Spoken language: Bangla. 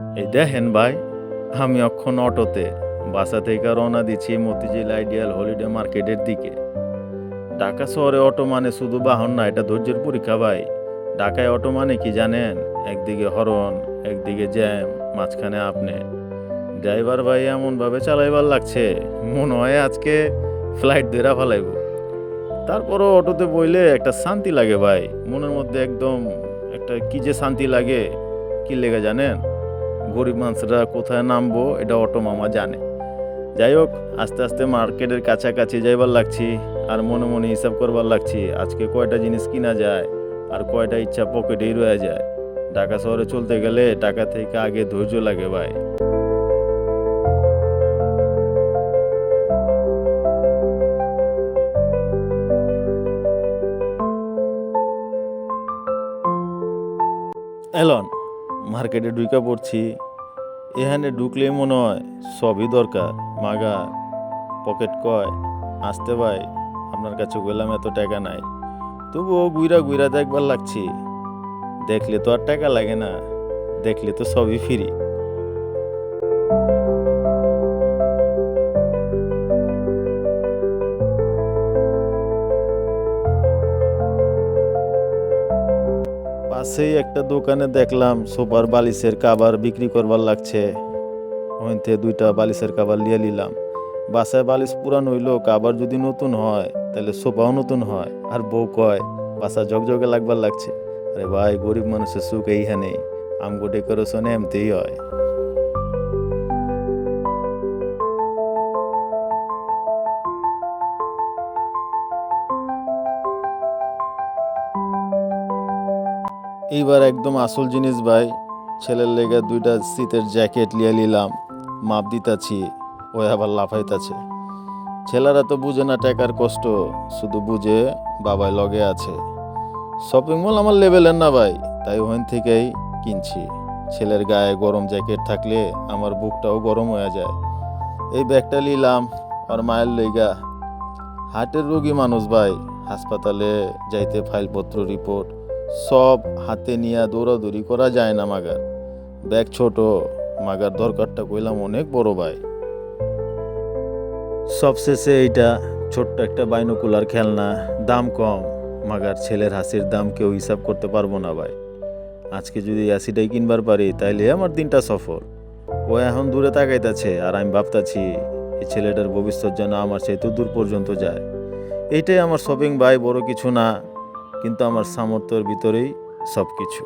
এই দেখেন ভাই, আমি অক্ষণ অটোতে বাসা থেকে রওনা দিচ্ছি মতিঝিল আইডিয়াল হলিডে মার্কেটের দিকে। ঢাকা শহরে অটো মানে শুধু বাহন না, এটা ধৈর্যের পরীক্ষা ভাই। ঢাকায় অটো মানে কি জানেন? একদিকে হরন একদিকে জ্যাম, মাঝখানে আপনি। ড্রাইভার ভাই এমনভাবে চালাইবার লাগছে, মনে হয় আজকে ফ্লাইট ধরা ফেলাইব। তারপরও অটোতে বইলে একটা শান্তি লাগে ভাই, মনের মধ্যে একদম একটা কি যে শান্তি লাগে, কি লেগে জানেন? গরিব মানুষরা কোথায় নামবো এটা অটো মামা জানে। যাই হোক, আস্তে আস্তে মার্কেটের কাছাকাছি যাইবার লাগছি, আর মনে মনে হিসাব করবার লাগছি, আজকে কয়টা জিনিস কিনা যায়, আর কয়টা ইচ্ছা পকেটেই রয়ে যায়। ঢাকা শহরে চলতে গেলে টাকা থেকে আগে ধৈর্য লাগে ভাই। এলন মার্কেটে ঢুকে পড়ছি। এখানে ঢুকলেই মনে হয় সবই দরকার। মাগা পকেট কয়, আসতে ভাই, আপনার কাছে গেলাম এত টাকা নাই। তবুও গুইরা গুইরা দেখবার লাগছে। দেখলে তো আর টাকা লাগে না, দেখলে তো সবই ফ্রি পাশেই একটা দোকানে দেখলাম সোফার বালিশের কাবার বিক্রি করবার লাগছে। ওইতে দুইটা বালিশের কাবার লিয়ে নিলাম। বাসায় বালিশ পুরান হইল, কাবার যদি নতুন হয়, তাহলে সোফাও নতুন হয়। আর বউ কয়, বাসা ঝকঝকে লাগবার লাগছে। আরে ভাই, গরিব মানুষের সুখ এইখানে আমগো ডেকোরেশন এমতেই হয়। এইবার একদম আসল জিনিস ভাই, ছেলের লেগে দুইটা শীতের জ্যাকেট লিয়ে নিলাম, মাপ দিতাছি, ওই আবার লাফাইতাছে। ছেলেরা তো বুঝে না টাকার কষ্ট, শুধু বুঝে বাবাই লগে আছে। শপিং মল আমার লেভেলের না ভাই, তাই ওখান থেকেই কিনছি। ছেলের গায়ে গরম জ্যাকেট থাকলে আমার বুকটাও গরম হয়ে যায়। এই ব্যাগটা নিলাম, আর মায়ের লইগা হার্টের রোগী মানুষ ভাই, হাসপাতালে যাইতে ফাইলপত্র রিপোর্ট। সব হাতে নিয়ে দৌড়াদৌড়ি করা যায় না মাগার। ব্যাগ ছোট মাগার দরকারটা কইলাম অনেক বড় ভাই। সবশেষে এইটা ছোট্ট একটা বাইনোকুলার খেলনা, দাম কম। মাগার ছেলের হাসির দাম কেউ হিসাব করতে পারব না ভাই। আজকে যদি অ্যাসিডাই কিনবার পারি, তাইলে আমার দিনটা সফল। ও এখন দূরে তাকাইতাছে আর আমি ভাবতাছি, এই ছেলেটার ভবিষ্যৎ যেন আমার সেই তো দূর পর্যন্ত যায়। এইটাই আমার শপিং ভাই, বড় কিছু না। কিন্তু আমার সামর্থ্যর ভিতরেই সব কিছু